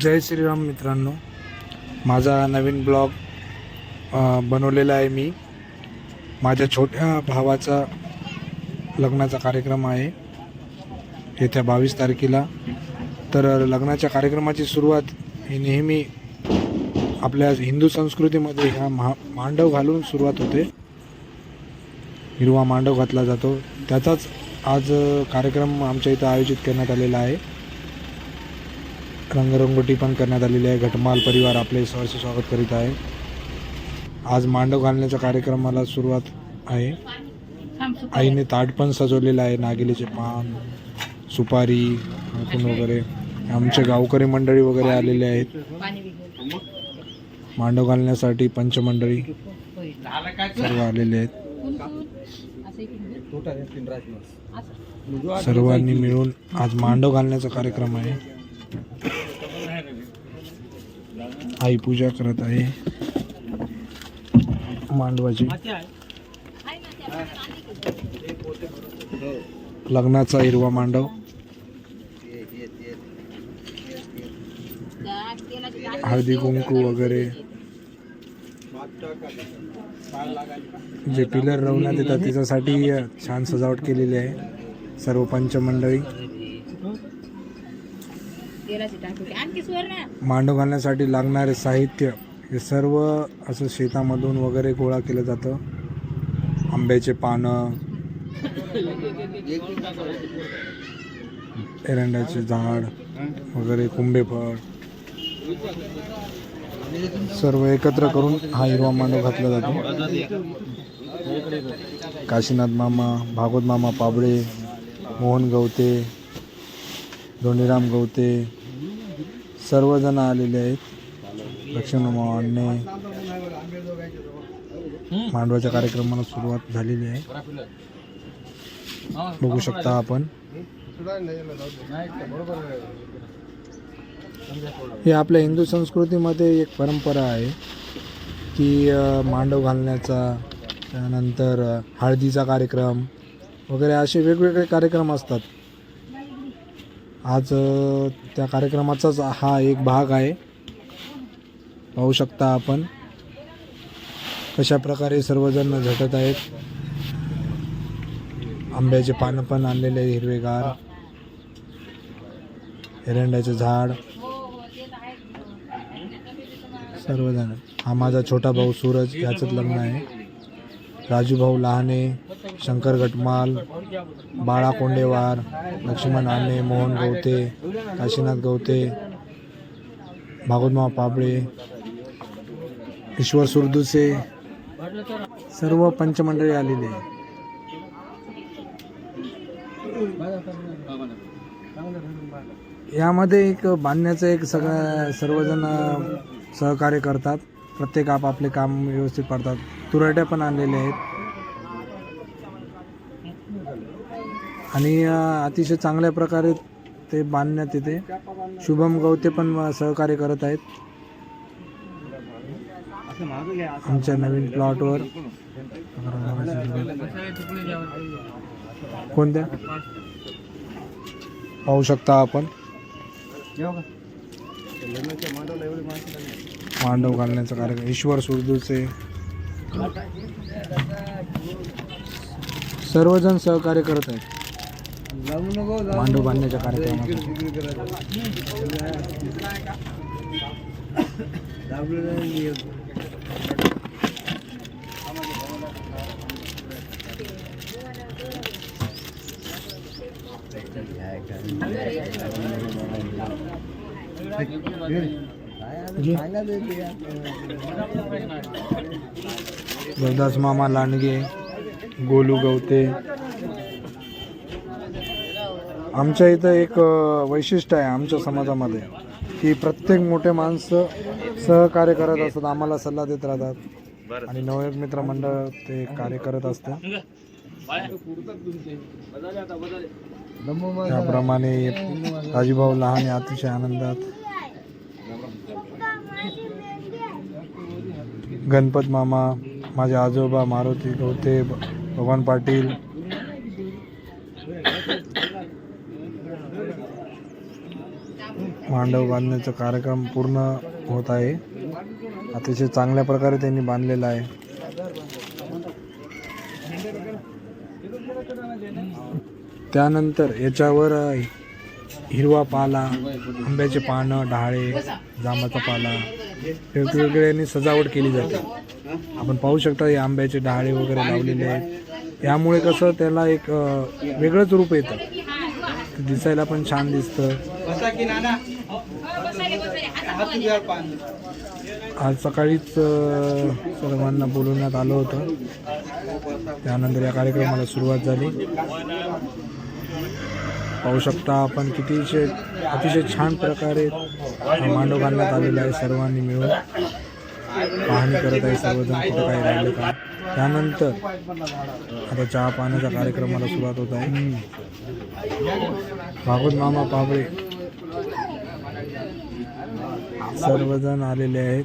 जय श्रीराम मित्रांनो. माझा नवीन ब्लॉग बनवलेला आहे मी. माझ्या छोट्या भावाचा लग्नाचा कार्यक्रम आहे. येत्या बावीस तारखेला. तर लग्नाच्या कार्यक्रमाची सुरुवात ही नेहमी आपल्या हिंदू संस्कृतीमध्ये ह्या महा मांडव घालून सुरुवात होते. हिरवा मांडव घातला जातो. त्याचाच आज कार्यक्रम आमच्या इथं आयोजित करण्यात आलेला आहे. रंगरंगोटी पण करण्यात आलेली आहे. घटमाल परिवार आपले सहर्ष स्वागत करीत आहे. आज मांडव घालण्याच्या कार्यक्रमाला सुरुवात आहे. आईने ताट पण सजवलेलं आहे. नागिलेचे पान सुपारी वगैरे. आमचे गावकरी मंडळी वगैरे आलेले आहेत. मांडव घालण्यासाठी पंचमंडळी सर्व आलेले आहेत. सर्वांनी मिळून आज मांडव घालण्याचा कार्यक्रम आहे. आई पूजा करत आहे. मांडवाची लग्नाचा हिरवा मांडव. हळदी कुंकू वगैरे. जे पिलर रवण्यात येतात त्याच्यासाठी छान सजावट केलेली आहे. सर्व पंचमंडळी. आणखी सुवर्ण. मांडव घालण्यासाठी लागणारे साहित्य हे सर्व असं शेतामधून वगैरे गोळा केलं जातं. आंब्याचे पानं एरंड्याचे झाड वगैरे कुंभेफळ. सर्व एकत्र करून हा हिरवा मांडव घातला जातो. काशीनाथ मामा भागवत मामा पाबळे मोहन गवते धोनीराम गवते सर्वजण आलेले आहेत. लक्ष्मण अण्णे मांडवाच्या कार्यक्रमाला सुरुवात झालेली आहे. बघू शकता आपण. हे आपल्या हिंदू संस्कृतीमध्ये एक परंपरा आहे की मांडव घालण्याचा त्यानंतर हळदीचा कार्यक्रम वगैरे असे वेगवेगळे कार्यक्रम असतात. आज त्या कार्यक्रमाचाच हा एक भाग आहे. पाहू शकता आपण कशा प्रकारे सर्वजण झटत आहेत. आंब्याचे पानं पण आणलेले आहे हिरवेगार. एरंड्याचं झाड. सर्वजण. हा माझा छोटा भाऊ सूरज याचंच लग्न आहे. राजू भाऊ लहाने. शंकर गटमाल बाळा कोंडेवार लक्ष्मण आणे मोहन गवते काशीनाथ गवते भागवतमाव पाबळे ईश्वर सुरदुसे सर्व पंचमंडळी आलेले यामध्ये एक बांधण्याचं एक सगळं सर्वजण सहकार्य करतात. प्रत्येक आपापले काम व्यवस्थित करतात तुरट्या पण आणलेले आहेत. आणि अतिशय चांगल्या प्रकारे ते बांधण्यात येते. शुभम गवते पण सहकार्य करत आहेत. आमच्या नवीन प्लॉटवर कोणत्या? पाहू शकता आपण. मांडव घालण्याचा कार्यक्रम. ईश्वर सुरदूचे. सर्वजण सहकार्य करत आहेत. मांडव बांधण्याच्या कार्यक्रमात गुरुदास मामा लांडगे गोलू गवते आमच्या इथं एक वैशिष्ट्य आहे आमच्या समाजामध्ये की प्रत्येक मोठे माणसं सहकार्य करत असतात आम्हाला सल्ला देत राहतात. आणि नवयुग मित्र मंडळ ते कार्य करत असतात त्याप्रमाणे राजूभाऊ लहान अतिशय आनंदात गणपत मामा माझे आजोबा मारुती गवते भगवान पाटील मांडव बांधण्याचा कार्यक्रम पूर्ण होत आहे. अतिशय चांगल्या प्रकारे त्यांनी बांधलेला आहे. त्यानंतर याच्यावर हिरवा पाला आंब्याचे पानं डहाळे जांबाचा पाला वेगवेगळ्यांनी सजावट केली जाते. आपण पाहू शकता हे आंब्याचे डहाळे वगैरे लावलेले आहेत. यामुळे कसं त्याला एक वेगळंच रूप येतं. दिसायला पण छान दिसतं. आज सकाळीच सर्वांना बोलवण्यात आलं होतं. त्यानंतर या कार्यक्रमाला सुरुवात झाली. पाहू शकता आपण कितीशे अतिशय छान प्रकारे मांडव बांधण्यात आलेला आहे सर्वांनी मिळून. पाहणी करत आहे सर्वजण कुठं काय राहिलं का त्यानंतर आता चहा पाण्याच्या कार्यक्रमाला सुरुवात होत आहे. भागवत मामा पाबळे सर्वजण आलेले आहेत.